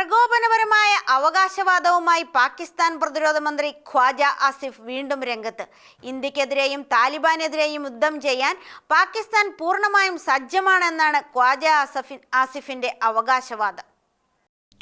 പ്രകോപനപരമായ അവകാശവാദവുമായി പാകിസ്ഥാൻ പ്രതിരോധ മന്ത്രി ഖ്വാജ ആസിഫ് വീണ്ടും രംഗത്ത്. ഇന്ത്യക്കെതിരെയും താലിബാനെതിരെയും യുദ്ധം ചെയ്യാൻ പാകിസ്ഥാൻ പൂർണമായും സജ്ജമാണെന്നാണ് ഖ്വാജ ആസഫി ആസിഫിന്റെ അവകാശവാദം.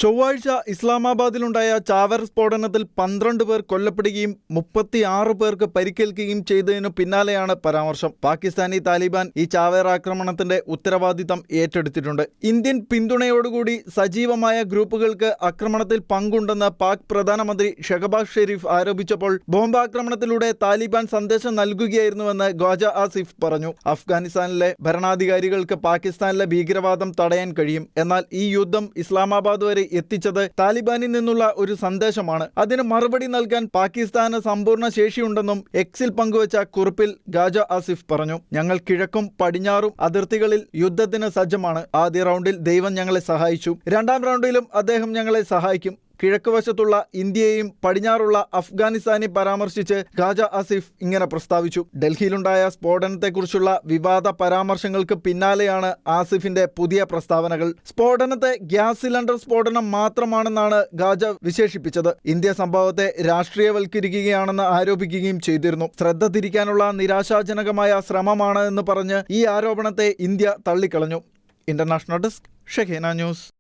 ചൊവ്വാഴ്ച ഇസ്ലാമാബാദിലുണ്ടായ ചാവർ സ്ഫോടനത്തിൽ പന്ത്രണ്ട് പേർ കൊല്ലപ്പെടുകയും മുപ്പത്തിയാറ് പേർക്ക് പരിക്കേൽക്കുകയും ചെയ്തതിനു പിന്നാലെയാണ് പരാമർശം. പാകിസ്ഥാനി താലിബാൻ ഈ ചാവേർ ആക്രമണത്തിന്റെ ഉത്തരവാദിത്തം ഏറ്റെടുത്തിട്ടുണ്ട്. ഇന്ത്യൻ പിന്തുണയോടുകൂടി സജീവമായ ഗ്രൂപ്പുകൾക്ക് ആക്രമണത്തിൽ പങ്കുണ്ടെന്ന് പാക് പ്രധാനമന്ത്രി ഷെഹബാസ് ഷെരീഫ് ആരോപിച്ചപ്പോൾ ബോംബാക്രമണത്തിലൂടെ താലിബാൻ സന്ദേശം നൽകുകയായിരുന്നുവെന്ന് ഖ്വാജ ആസിഫ് പറഞ്ഞു. അഫ്ഗാനിസ്ഥാനിലെ ഭരണാധികാരികൾക്ക് പാകിസ്ഥാനിലെ ഭീകരവാദം തടയാൻ കഴിയും. എന്നാൽ ഈ യുദ്ധം ഇസ്ലാമാബാദ് വരെ എത്തിച്ചത് താലിബാനിൽ നിന്നുള്ള ഒരു സന്ദേശമാണ്. അതിന് മറുപടി നൽകാൻ പാകിസ്ഥാന് സമ്പൂർണ ശേഷിയുണ്ടെന്നും എക്സിൽ പങ്കുവച്ച കുറിപ്പിൽ ഗാജ ആസിഫ് പറഞ്ഞു. ഞങ്ങൾ കിഴക്കും പടിഞ്ഞാറും അതിർത്തികളിൽ യുദ്ധത്തിന് സജ്ജമാണ്. ആദ്യ റൗണ്ടിൽ ദൈവം ഞങ്ങളെ സഹായിച്ചു. രണ്ടാം റൗണ്ടിലും അദ്ദേഹം ഞങ്ങളെ സഹായിക്കും. കിഴക്ക് വശത്തുള്ള ഇന്ത്യയെയും പടിഞ്ഞാറുള്ള അഫ്ഗാനിസ്ഥാനെ പരാമർശിച്ച് ഖാജ ആസിഫ് ഇങ്ങനെ പ്രസ്താവിച്ചു. ഡൽഹിയിലുണ്ടായ സ്ഫോടനത്തെക്കുറിച്ചുള്ള വിവാദ പരാമർശങ്ങൾക്ക് പിന്നാലെയാണ് ആസിഫിന്റെ പുതിയ പ്രസ്താവനകൾ. സ്ഫോടനത്തെ ഗ്യാസ് സിലിണ്ടർ സ്ഫോടനം മാത്രമാണെന്നാണ് ഖാജ വിശേഷിപ്പിച്ചത്. ഇന്ത്യ സംഭവത്തെ രാഷ്ട്രീയവൽക്കരിക്കുകയാണെന്ന് ആരോപിക്കുകയും ചെയ്തിരുന്നു. ശ്രദ്ധ തിരിക്കാനുള്ള നിരാശാജനകമായ ശ്രമമാണ് എന്ന് പറഞ്ഞ് ഈ ആരോപണത്തെ ഇന്ത്യ തള്ളിക്കളഞ്ഞു. ഇന്റർനാഷണൽ ഡെസ്ക് ഷെഖേന ന്യൂസ്.